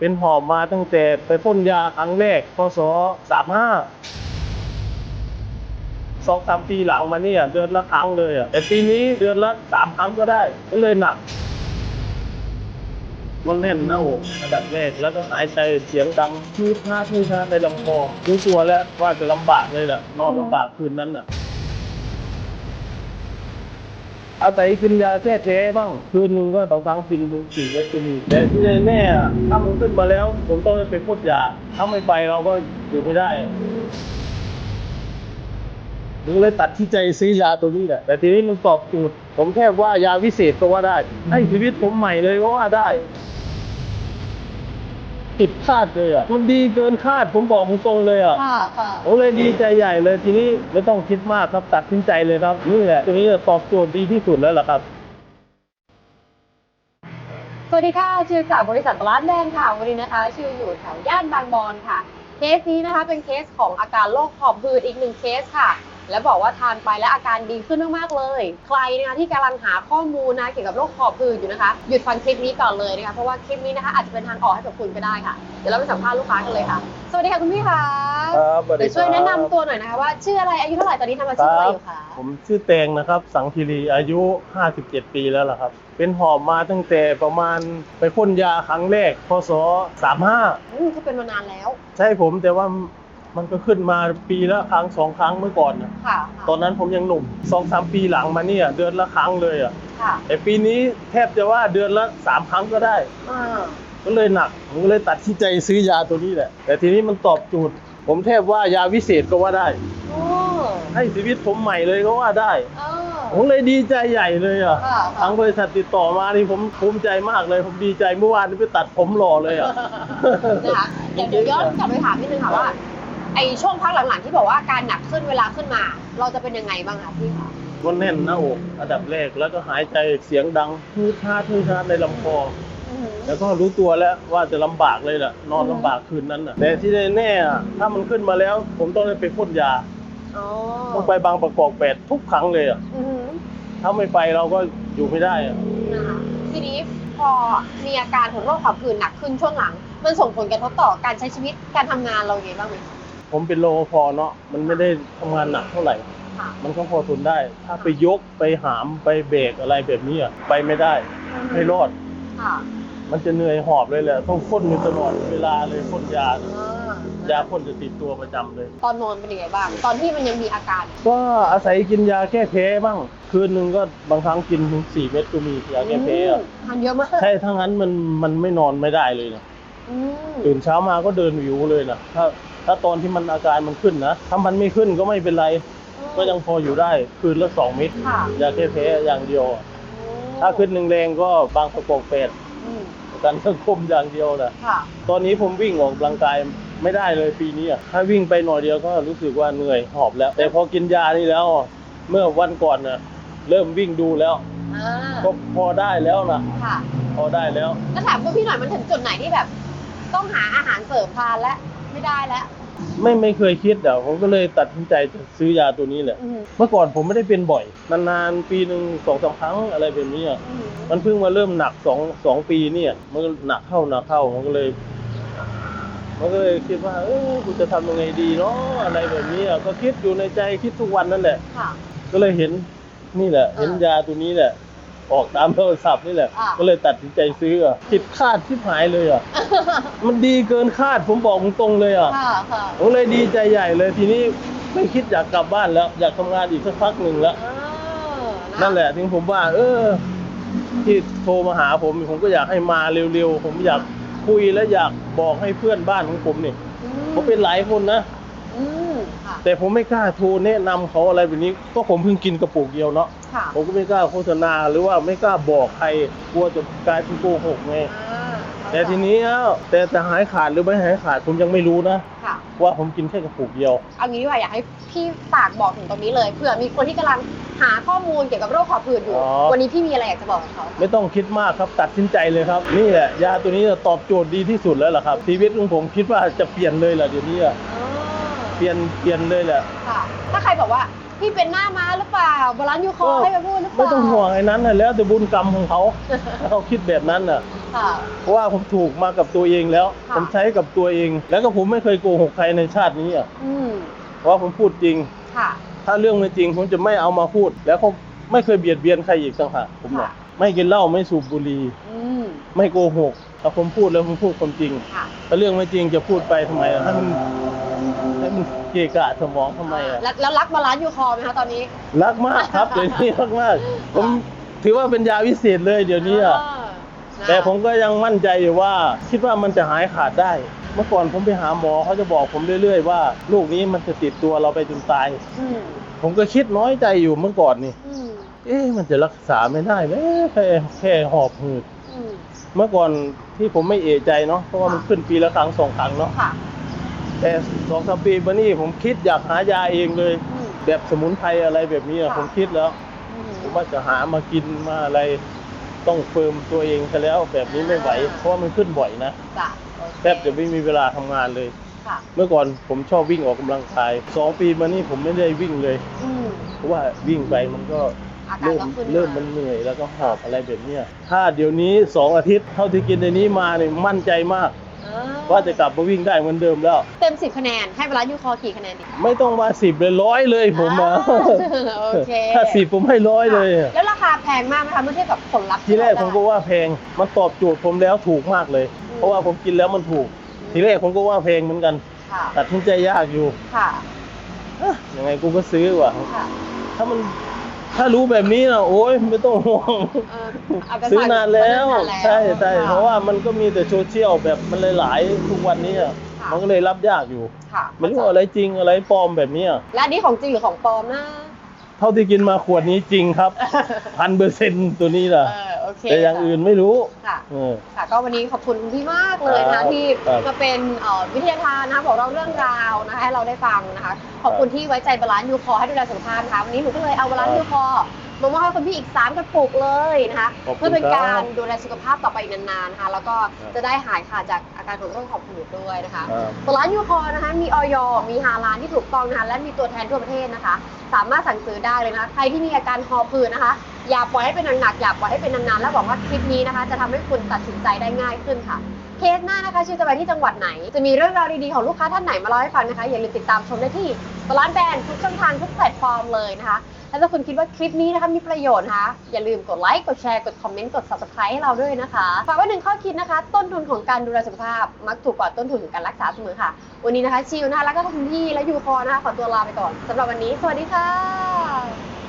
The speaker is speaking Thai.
เป็นหอบมาตั้งแต่ไปพ่นยาครั้งแรกพศสามห้าสองสามปีหลังมาเนี่ยเดือนละครั้งเลยอะแต่ปีนี้เดือนละสามครั้งก็ได้ก็เลยหนักมันแน่นหน้าอกระดับแรกแล้วก็หายใจเสียงดังชืดพาดชืดพาในลำคอรู้ตัวแล้วว่าจะลำบากเลยแหละนอนลำบากคืนนั้นอะ อาศัยกินยาแก้แพ้บ้างคืนหนึงก็สองครั้งกินดูสี่เม็ดก็มีแต่ที่แน่ๆถ้ามันขึ้นมาแล้ว ผมต้องไปพูดยาถ้าไม่ไปเราก็อยู่ไม่ได้ผมเลยตัดที่ใจซื้อยาตัวนี้แหละแต่ทีนี้มันตอบโจทย์ผมแค่ว่ายาวิเศษก็ว่าได้ให้ชีวิตผมใหม่เลยก็ว่าได้ ผิดคาดเลยอะมันดีเกินคาดผมบอกตรงๆเลยอะค่ะค่ะ ผมเลยดีใจใหญ่เลยทีนี้ไม่ต้องคิดมากครับตัดสินใจเลยครับนี่แหละตัวนี้จะตอบโจทย์ดีที่สุดแล้วล่ะครับ สวัสดีค่ะ ชื่อจากบริษัทตลาดแดงค่ะ วันนี้นะคะ ชื่ออยู่แถวย่านบางบอนค่ะ เคสนี้นะคะเป็นเคสของอาการโรคหอบหืดอีกหนึ่งเคสค่ะ และบอกว่าทานไปแล้วอาการดีขึ้นมากๆเลย ใครนะคะที่กำลังหาข้อมูลนะเกี่ยวกับโรคหอบหืดอยู่นะคะ หยุดฟังคลิปนี้ก่อนเลยนะคะ เพราะว่าคลิปนี้นะคะอาจจะเป็นทางออกให้กับคุณก็ได้ค่ะ เดี๋ยวเราไปสัมภาษณ์ลูกค้ากันเลยค่ะ สวัสดีค่ะคุณพี่คะครับสวัสดีเดี๋ยวช่วยครับแนะนำตัวหน่อยนะคะว่าชื่ออะไร อายุเท่าไหร่ ตอนนี้ทำอาชีพอะไรอยู่คะ ผมชื่อแตงนะครับ สังคีรีอายุ 57 ปีแล้วล่ะครับ เป็นหอบมาตั้งแต่ประมาณไปพ่นยาครั้งแรกพศ35 อืมก็เป็นมานานแล้ว ใช่ผมแต่ว่า มันก็ขึ้นมาปีละครั้งสองครั้งเมื่อก่อนนะค่ะตอนนั้นผมยังหนุ่มสองสามปีหลังมาเนี่ยเดือนละครั้งเลยอะค่ะแต่ปีนี้แทบจะว่าเดือนละสามครั้งก็ได้อ่าก็เลยหนักผมก็เลยตัดที่ใจซื้อยาตัวนี้แหละ แต่ทีนี้มันตอบโจทย์ผมแทบว่ายาวิเศษก็ว่าได้โอ้ให้ชีวิตผมใหม่เลยก็ว่าได้เออ ผมเลยดีใจใหญ่เลยอะค่ะ ทางบริษัทติดต่อมานี่ผมภูมิใจมากเลย ผมดีใจเมื่อวานนี้ไปตัดผมหล่อเลยอะ นะคะเดี๋ยวเดี๋ยวย้อนกลับไปถามนิดนึงค่ะว่า ไอช่วงพักหลังๆที่บอกว่าอาการหนักขึ้นเวลาขึ้นมา เราจะเป็นยังไงบ้างคะพี่คะก็แน่นหน้าอกอันดับแรกแล้วก็หายใจเสียงดังทืดทาดทืดทาดในลำคอ อือหือแล้วก็รู้ตัวแล้วว่าจะลำบากเลยแหละนอนลำบากคืนนั้นน่ะ แต่ที่แน่ๆอะถ้ามันขึ้นมาแล้ว ผมต้องได้ไปพ่นยา อ๋อต้องไปบางประกอบแปดทุกครั้งเลยอะ อือหือถ้าไม่ไปเราก็อยู่ไม่ได้อะ นะคะทีนี้พอมีอาการของโรคหอบหืดหนักขึ้นช่วงหลัง มันส่งผลกระทบต่อการใช้ชีวิตการทำงานเราอย่างไรบ้างไหมคะ ผมเป็นรปภเนาะมันไม่ได้ทำงานหนักเท่าไหร่ ค่ะมันก็พอทนได้ ถ้าไปยกไปหามไปเบรกอะไรแบบนี้อะไปไม่ได้ไม่รอด ค่ะมันจะเหนื่อยหอบเลยแหละต้องพ่นอยู่ตลอดเวลาเลยพ่นยาอ่ายาพ่นจะติดตัวประจำเลย ตอนนอนเป็นยังไงบ้าง ตอนที่มันยังมีอาการก็อาศัยกินยาแก้แพ้บ้าง คืนหนึ่งก็บางครั้งกินถึงสี่เม็ดก็มียาแก้แพ้อะอืมทานเยอะมากใช่ถ้างั้นมันมันไม่นอนไม่ได้เลยนะอืมตื่นเช้ามาก็เดินวิวเลยนะถ้า ถ้าตอนที่มันอาการมันขึ้นนะถ้ามันไม่ขึ้นก็ไม่เป็นไร ก็ยังพออยู่ได้คืนละสองเม็ดค่ะ ยาแก้แพ้อย่างเดียวอะถ้าขึ้นแรงๆก็บางประกอบแปดอืมกันสังคมอย่างเดียวนะค่ะ ตอนนี้ผมวิ่งออกกำลังกายไม่ได้เลยปีนี้อะถ้าวิ่งไปหน่อยเดียวก็รู้สึกว่าเหนื่อยหอบแล้ว แต่พอกินยานี่แล้วเมื่อวันก่อนนะเริ่มวิ่งดูแล้ว อ่า ก็พอได้แล้วนะค่ะ พอได้แล้ว ก็ถามตัวพี่หน่อยมันถึงจุดไหนที่แบบ ต้องหาอาหารเสริมทานแล้วไม่ได้แล้ว ไม่ไม่เคยคิดอะผมก็เลยตัดสินใจจะซื้อยาตัวนี้แหละ อืมเมื่อก่อนผมไม่ได้เป็นบ่อย นานๆปีหนึ่งสองสามครั้งอะไรแบบนี้อะอืมมันเพิ่งมาเริ่มหนักสองสองปีเนี่ยมันก็หนักเข้าหนักเข้ามันก็เลย มันก็เลยคิดว่า เออกูจะทำยังไงดีเนาะอะไรแบบนี้อะก็คิดอยู่ในใจคิดทุกวันนั่นแหละ ค่ะ ก็เลยเห็นนี่แหละอ่าเห็นยาตัวนี้แหละ ออกตามโทรศัพท์นี่แหละ อ่าก็เลยตัดสินใจซื้ออะผิดคาดที่หายเลยอะ มันดีเกินคาดผมบอกตรงๆเลยอะ ค่ะค่ะผมเลยดีใจใหญ่เลยทีนี้ไม่คิดอยากกลับบ้านแล้ว อยากทำงานอีกสักพักหนึ่งแล้ว เออนั่นแหละถึงผมว่า เออ ที่โทรมาหาผม ผมก็อยากให้มาเร็วๆ ผมอยากคุยและอยากบอกให้เพื่อนบ้านของผมเนี่ยอืเขาเป็นหลายคนนะอืมค่ะ แต่ผมไม่กล้าโทรแนะนำเขาอะไรแบบนี้ก็ผมเพิ่งกินกระปุกเดียวเนาะค่ะผมก็ไม่กล้าโฆษณาหรือว่าไม่กล้าบอกใครกลัวจะกลายเป็นโกหกไงอ่าแต่ทีนี้เอ้าแต่จะหายขาดหรือไม่หายขาดผมยังไม่รู้นะค่ะ ว่าผมกินแค่กระปุกเดียว เอางี้ดีกว่าอยากให้พี่ฝากบอกถึงตรงนี้เลยเผื่อมีคนที่กำลังหาข้อมูลเกี่ยวกับโรคหอบหืดอยู่ อ๋อ วันนี้พี่มีอะไรอยากจะบอกกับเขาไม่ต้องคิดมากครับตัดสินใจเลยครับ นี่แหละยาตัวนี้จะตอบโจทย์ดีที่สุดแล้วล่ะครับชีวิตของผมคิดว่าจะเปลี่ยนเลยแหละเดี๋ยวนี้อะ อ๋อ เปลี่ยนเปลี่ยนเลยแหละค่ะ ถ้าใครบอกว่าพี่เป็นหน้าม้าหรือเปล่าบาลานซ์ยูคอร์ให้ไปพูดหรือเปไม่ล่าต้องห่วงไอ้นั้นน่ะแล้วแต่บุญกรรมของเขาถ้าเขาคิดแบบนั้นน่ะค่ะ เพราะว่าผมถูกมากับตัวเองแล้ว ค่ะ ผมใช้กับตัวเอง แล้วก็ผมไม่เคยโกหกใครในชาตินี้อะอืมเพราะว่าผมพูดจริง ค่ะ ถ้าเรื่องไม่จริงผมจะไม่เอามาพูด แล้วก็ไม่เคยเบียดเบียนใครอีกต่างหากผมน่ะค่ะ ไม่กินเหล้าไม่สูบบุหรี่อืมไม่โกหกถ้าผมพูดแล้วผมพูดความจริง ค่ะ ถ้าเรื่องไม่จริงจะพูดไปทำไมอะให้มัน ให้มันเกะกะสมองทำไมอะแล้วแล้วรักบาลานซ์ยูคอไหมคะตอนนี้รักมากครับเดี๋ยวนี้รักมาก ผมถือว่าเป็นยาวิเศษเลยเดี๋ยวนี้อะ เออนะแต่ผมก็ยังมั่นใจอยู่ว่า คิดว่ามันจะหายขาดได้ เมื่อก่อนผมไปหาหมอเขาจะบอกผมเรื่อยๆ ว่าโรคนี้มันจะติดตัวเราไปจนตาย อืมผมก็คิดน้อยใจอยู่เมื่อก่อนนี่ อืมเอ๊ะมันจะรักษาไม่ได้ไหมแค่แค่หอบหืด อืมเมื่อก่อนที่ผมไม่เอะใจเนาะเพราะว่ามันขึ้นปีละครั้งสองครั้งเนาะค่ะ แต่สองสามปีมานี่ผมคิดอยากหายาเองเลยอืมแบบสมุนไพรอะไรแบบนี้อะค่ะ ผมคิดแล้วอืมผมว่าจะหามากินมาอะไรต้องเฟิร์มตัวเองซะแล้วแบบนี้ไม่ไหวอ่าเพราะว่ามันขึ้นบ่อยนะจ้ะโอเคแทบจะไม่มีเวลาทำงานเลย ค่ะ เมื่อก่อนผมชอบวิ่งออกกำลังกายสองปีมานี่ผมไม่ได้วิ่งเลย อืมเพราะว่าวิ่งไปมันก็อาการเริ่มก็ขึ้นเริ่มมันเหนื่อยแล้วก็หอบอะไรแบบเนี้ยถ้าเดี๋ยวนี้สองอาทิตย์เท่าที่กินในนี้มาเนี่ยมั่นใจมากเออ ว่าจะกลับมาวิ่งได้เหมือนเดิมแล้ว เต็มสิบคะแนน ให้บาลานซ์ยูคอร์กี่คะแนนดีไม่ต้องมาสิบเลยร้อยเลยผมอะอ่าโอเคถ้าสิบผมให้ร้อยเลยอะแล้วราคาแพงมากไหมคะเมื่อเทียบกับผลลัพธ์ทีแรกผมก็ที่เาได้ว่าแพงมันตอบโจทย์ผมแล้วถูกมากเลยอืมเพราะว่าผมกินแล้วมันถูก ทีแรกผมก็ว่าแพงเหมือนกันค่ะตัดสินใจยากอยู่ค่ะเอ๊ะยังไงกูก็ซื้อว่ะค่ะถ้ามัน ถ้ารู้แบบนี้นะโอ้ยไม่ต้องห่วงเออเอาไปซื้อนานแล้ว ซื้อนานแล้วใช่ใช่ค่เพราะว่ามันก็มีแต่โซเชียลแบบมันหลายๆทุกวันนี้อะค่ะ มันก็เลยรับยากอยู่ค่ะไม่รู้อะไรจริงอะไรปลอมแบบนี้อะและอันนี้ของจริงหรือของปลอมนะ เท่าที่กินมาขวดนี้จริงครับพันเปอร์เซ็นต์ตัวนี้เอล่ะอโอเคแต่อย่างอื่นไม่รู้ค่ะ เออ ค่ะก็วันนี้ขอบคุณคุณพี่มากเลยนะครัคะบที่ครับมาเป็นเอ่อวิทยาทานนะคะบอกเราเรื่องราวนะคะให้เราได้ฟังนะคะ ขอบคุณที่ไว้ใจบาลานซ์ยูคอร์ให้ดูแลสุขภาพนะคะวันนี้หนูก็เลยเอาบาลานซ์ยูคอร์มามอบให้คุณพี่อีก 3กระปุกเลยนะคะขอบคุณเพื่อเป็นการครับดูแลสุขภาพต่อไปอีกนานๆนะคะแล้วก็ครับจะได้หายขาดจากอาการของโรคหอบหืดด้วยนะคะครับ บาลานซ์ยูคอร์นะคะมีออยมีฮาลานที่ถูกต้องนะคะและมีตัวแทนทั่วประเทศนะคะ สามารถสั่งซื้อได้เลยนะคะใครที่มีอาการหอบหืดนะคะ อย่าปล่อยให้เป็นหนักๆอย่าปล่อยให้เป็นนานๆแล้วบอกว่าคลิปนี้นะคะ จะทำให้คุณตัดสินใจได้ง่ายขึ้นค่ะ เคสหน้านะคะชื่อจะไปที่จังหวัดไหน จะมีเรื่องราวดีๆของลูกค้าท่านไหนมาเล่าให้ฟังนะคะ อย่าลืมติดตามชมได้ที่บาลานซ์แบรนด์ทุกช่องทางทุกแพลตฟอร์มเลยนะคะและถ้าคุณคิดว่าคลิปนี้นะคะมีประโยชน์นะคะอย่าลืมกดไลค์กดแชร์กดคอมเมนต์กด subscribe ให้เราด้วยนะคะฝากไว้หนึ่งข้อคิดนะคะ ต้นทุนของการดูแลสุขภาพ มักถูกกว่าต้นทุนของการรักษาเสมอค่ะ วันนี้นะคะชิวนะคะแล้วก็คุณพี่และยูคอนะคะขอตัวลาไปก่อนสำหรับวันนี้ สวัสดีค่ะ